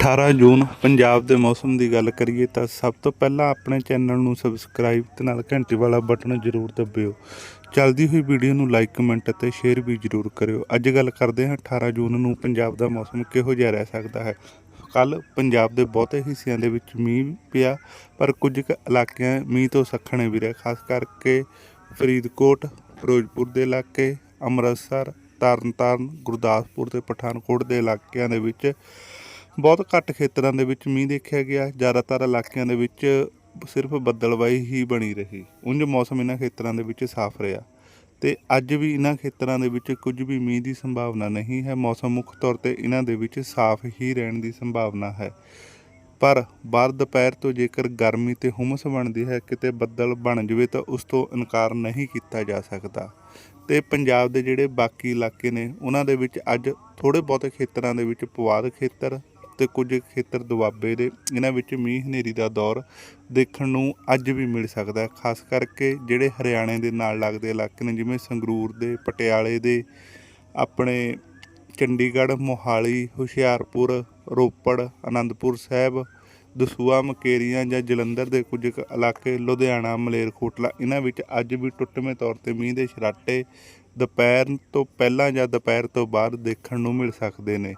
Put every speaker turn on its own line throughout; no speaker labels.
18 ਜੂਨ, ਪੰਜਾਬ ਦੇ ਮੌਸਮ ਦੀ ਗੱਲ ਕਰੀਏ ਤਾਂ ਸਭ ਤੋਂ ਪਹਿਲਾਂ ਆਪਣੇ ਚੈਨਲ ਨੂੰ ਸਬਸਕ੍ਰਾਈਬ ਤੇ ਨਾਲ ਘੰਟੀ ਵਾਲਾ ਬਟਨ ਜ਼ਰੂਰ ਦਬਿਓ। ਚੱਲਦੀ ਹੋਈ ਵੀਡੀਓ ਨੂੰ ਲਾਈਕ ਕਮੈਂਟ ਅਤੇ ਸ਼ੇਅਰ ਵੀ ਜ਼ਰੂਰ ਕਰਿਓ। ਅੱਜ ਗੱਲ ਕਰਦੇ ਹਾਂ 18 ਜੂਨ ਨੂੰ ਪੰਜਾਬ ਦਾ ਮੌਸਮ ਕਿਹੋ ਜਿਹਾ ਰਹਿ ਸਕਦਾ ਹੈ। ਕੱਲ ਪੰਜਾਬ ਦੇ ਬਹੁਤੇ ਹਿੱਸਿਆਂ ਦੇ ਵਿੱਚ ਮੀਂਹ ਪਿਆ, ਪਰ ਕੁਝ ਕੁ ਇਲਾਕਿਆਂ ਮੀਂਹ ਤੋਂ ਸੱਖਣੇ ਵੀ ਰਹੇ, ਖਾਸ ਕਰਕੇ ਫਰੀਦਕੋਟ, ਫਿਰੋਜ਼ਪੁਰ ਦੇ ਇਲਾਕੇ, ਅੰਮ੍ਰਿਤਸਰ, ਤਰਨਤਾਰਨ, ਗੁਰਦਾਸਪੁਰ ਤੇ ਪਠਾਨਕੋਟ ਦੇ ਇਲਾਕਿਆਂ ਦੇ ਵਿੱਚ ਬਹੁਤ ਘੱਟ ਖੇਤਰਾਂ ਦੇ ਵਿੱਚ ਮੀਂਹ ਦੇਖਿਆ ਗਿਆ। ਜ਼ਿਆਦਾਤਰ ਇਲਾਕਿਆਂ ਦੇ ਵਿੱਚ ਸਿਰਫ ਬੱਦਲਵਾਈ ਹੀ ਬਣੀ ਰਹੀ। ਉਂਝ ਮੌਸਮ ਇਹਨਾਂ ਖੇਤਰਾਂ ਦੇ ਵਿੱਚ ਸਾਫ਼ ਰਿਹਾ। ਤੇ ਅੱਜ ਵੀ ਇਹਨਾਂ ਖੇਤਰਾਂ ਦੇ ਵਿੱਚ ਕੁਝ ਵੀ ਮੀਂਹ ਦੀ ਸੰਭਾਵਨਾ ਨਹੀਂ ਹੈ। ਮੌਸਮ ਮੁੱਖ ਤੌਰ ਤੇ ਇਹਨਾਂ ਦੇ ਵਿੱਚ ਸਾਫ਼ ਹੀ ਰਹਿਣ ਦੀ ਸੰਭਾਵਨਾ ਹੈ। ਪਰ ਬਾਹਰ ਦੁਪਹਿਰ ਤੋਂ ਜੇਕਰ ਗਰਮੀ ਤੇ ਹੁਮਸ ਬਣਦੀ ਹੈ, ਕਿਤੇ ਬੱਦਲ ਬਣ ਜਵੇ ਤਾਂ ਉਸ ਤੋਂ ਇਨਕਾਰ ਨਹੀਂ ਕੀਤਾ ਜਾ ਸਕਦਾ। ਤੇ ਪੰਜਾਬ ਦੇ ਜਿਹੜੇ ਬਾਕੀ ਇਲਾਕੇ ਨੇ ਉਹਨਾਂ ਦੇ ਵਿੱਚ ਅੱਜ ਥੋੜੇ ਬਹੁਤੇ ਖੇਤਰਾਂ ਦੇ ਵਿੱਚ ਪਵਾਦ ਖੇਤਰ ਤੇ ਕੁਝ ਖੇਤਰ ਦੁਆਬੇ ਦੇ, ਇਹਨਾਂ ਵਿੱਚ ਮੀਂਹ ਹਨੇਰੀ ਦਾ ਦੌਰ ਦੇਖਣ ਨੂੰ ਅੱਜ ਵੀ ਮਿਲ ਸਕਦਾ ਹੈ। ਖਾਸ ਕਰਕੇ ਜਿਹੜੇ ਹਰਿਆਣੇ ਦੇ ਨਾਲ ਲੱਗਦੇ ਇਲਾਕੇ ਨੇ, ਜਿਵੇਂ ਸੰਗਰੂਰ ਦੇ, ਪਟਿਆਲੇ ਦੇ, ਆਪਣੇ ਚੰਡੀਗੜ੍ਹ, ਮੋਹਾਲੀ, ਹੁਸ਼ਿਆਰਪੁਰ, ਰੋਪੜ ਆਨੰਦਪੁਰ ਸਾਹਿਬ ਦਸੂਆ ਮਕੇਰੀਆਂ ਜਾਂ ਜਲੰਧਰ ਦੇ ਕੁਝ ਕੁ ਇਲਾਕੇ, ਲੁਧਿਆਣਾ, ਮਲੇਰਕੋਟਲਾ, ਇਹਨਾਂ ਵਿੱਚ ਅੱਜ ਵੀ ਟੁੱਟਵੇਂ ਤੌਰ ਤੇ ਮੀਂਹ ਦੇ ਛਰਾਟੇ ਦੁਪਹਿਰ ਤੋਂ ਪਹਿਲਾਂ ਜਾਂ ਦੁਪਹਿਰ ਤੋਂ ਬਾਅਦ ਦੇਖਣ ਨੂੰ ਮਿਲ ਸਕਦੇ ਨੇ।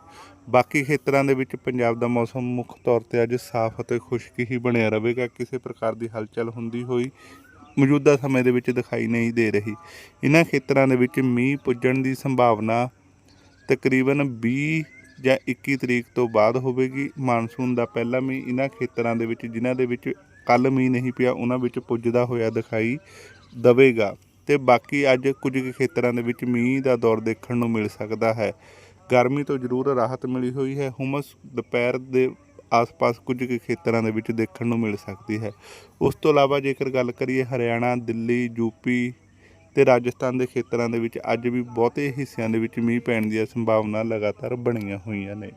ਬਾਕੀ ਖੇਤਰਾਂ ਦੇ ਵਿੱਚ ਪੰਜਾਬ ਦਾ ਮੌਸਮ ਮੁੱਖ ਤੌਰ ਤੇ ਅੱਜ ਸਾਫ਼ ਅਤੇ ਖੁਸ਼ਕ ਹੀ ਬਣਿਆ ਰਹੇਗਾ। ਕਿਸੇ ਪ੍ਰਕਾਰ ਦੀ ਹਲਚਲ ਹੁੰਦੀ ਹੋਈ ਮੌਜੂਦਾ ਸਮੇਂ ਦੇ ਵਿੱਚ ਦਿਖਾਈ ਨਹੀਂ ਦੇ ਰਹੀ। ਇਹਨਾਂ ਖੇਤਰਾਂ ਦੇ ਵਿੱਚ ਮੀਂਹ ਪੁੱਜਣ ਦੀ ਸੰਭਾਵਨਾ ਤਕਰੀਬਨ 20 ਜਾਂ 21 ਤਰੀਕ ਤੋਂ ਬਾਅਦ ਹੋਵੇਗੀ। ਮਾਨਸੂਨ ਦਾ ਪਹਿਲਾ ਮੀਂਹ ਇਹਨਾਂ ਖੇਤਰਾਂ ਦੇ ਵਿੱਚ, ਜਿਨ੍ਹਾਂ ਦੇ ਵਿੱਚ ਕੱਲ ਮੀਂਹ ਨਹੀਂ ਪਿਆ ਉਹਨਾਂ ਵਿੱਚ ਪੁੱਜਦਾ ਹੋਇਆ ਦਿਖਾਈ ਦਵੇਗਾ। ਤੇ ਬਾਕੀ ਅੱਜ ਕੁਝ ਕੁ ਖੇਤਰਾਂ ਦੇ ਵਿੱਚ ਮੀਂਹ ਦਾ ਦੌਰ ਦੇਖਣ ਨੂੰ ਮਿਲ ਸਕਦਾ ਹੈ। ਗਰਮੀ ਤੋਂ ਜ਼ਰੂਰ ਰਾਹਤ ਮਿਲੀ ਹੋਈ ਹੈ। ਹੁਮਸ ਦੁਪਹਿਰ ਦੇ ਆਸ-ਪਾਸ ਕੁਝ ਕੁ ਖੇਤਰਾਂ ਦੇ ਵਿੱਚ ਦੇਖਣ ਨੂੰ ਮਿਲ ਸਕਦੀ ਹੈ। ਉਸ ਤੋਂ ਇਲਾਵਾ ਜੇਕਰ ਗੱਲ ਕਰੀਏ ਹਰਿਆਣਾ, ਦਿੱਲੀ ਯੂਪੀ ਤੇ ਰਾਜਸਥਾਨ ਦੇ ਖੇਤਰਾਂ ਦੇ ਵਿੱਚ ਅੱਜ ਵੀ ਬਹੁਤੇ ਹਿੱਸਿਆਂ ਦੇ ਵਿੱਚ ਮੀਂਹ ਪੈਣ ਦੀਆਂ ਸੰਭਾਵਨਾ ਲਗਾਤਾਰ ਬਣੀਆਂ ਹੋਈਆਂ ਨੇ।